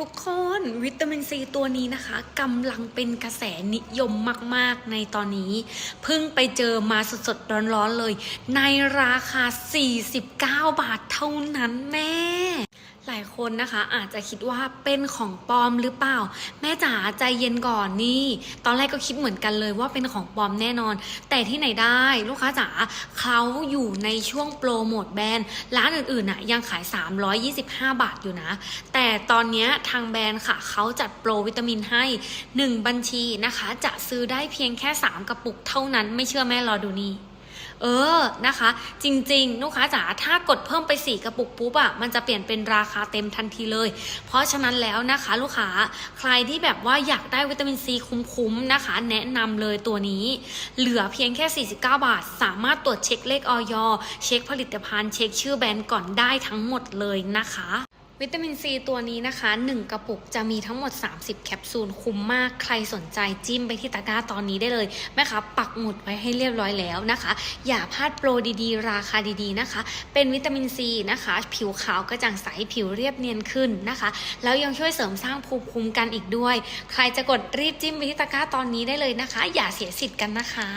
ทุกคนวิตามินซีตัวนี้นะคะกำลังเป็นกระแสนิยมมาก ๆ ในตอนนี้ เพิ่งไปเจอมาสดๆ ร้อน ๆ เลย ในราคา 49 บาทเท่านั้นแม่ ลายคนนะคะอาจจะคิดว่าเป็นของปลอมหรือเปล่า แม่จ๋าใจเย็นก่อนนี่ ตอนแรกก็คิดเหมือนกันเลยว่าเป็นของปลอมแน่นอน แต่ที่ไหนได้ลูกค้าจ๋าเขาอยู่ในช่วงโปรโมทแบรนด์ร้านอื่นๆน่ะยังขาย 325 บาทอยู่นะ แต่ตอนนี้ทางแบรนด์ค่ะเขาจัดโปรวิตามินให้ 1 บัญชีนะคะ จะซื้อได้เพียงแค่ 3 กระปุกเท่านั้นไม่เชื่อแม่รอดูนี่ เออนะคะ จริงๆลูกค้าจ๋าถ้ากดเพิ่มไป 4 กระปุกปุ๊บอะมันจะเปลี่ยนเป็นราคาเต็มทันทีเลย เพราะฉะนั้นแล้วนะคะ ลูกค้าใครที่แบบว่าอยากได้วิตามินซีคุ้มๆนะคะ แนะนำเลยตัวนี้ เหลือเพียงแค่ 49 บาท สามารถตรวจเช็คเลขออยเช็คผลิตภัณฑ์ เช็คชื่อแบรนด์ก่อนได้ทั้งหมดเลยนะคะ วิตามินซีตัวนี้นะคะ 1 กระปุกจะมีทั้งหมด 30 แคปซูลคุ้มมากใครสนใจจิ้มไปที่ตะกร้าตอนนี้ได้เลยแม่คะปักหมุดไว้ให้เรียบร้อยแล้วนะคะ อย่าพลาดโปรดีๆ ราคาดีๆนะคะ เป็นวิตามินซีนะคะ ผิวขาวกระจ่างใสผิวเรียบเนียนขึ้นนะคะ แล้วยังช่วยเสริมสร้างภูมิคุ้มกันอีกด้วย ใครจะกดรีบจิ้มไปที่ตะกร้าตอนนี้ได้เลยนะคะ อย่าเสียสิทธิ์กันนะคะ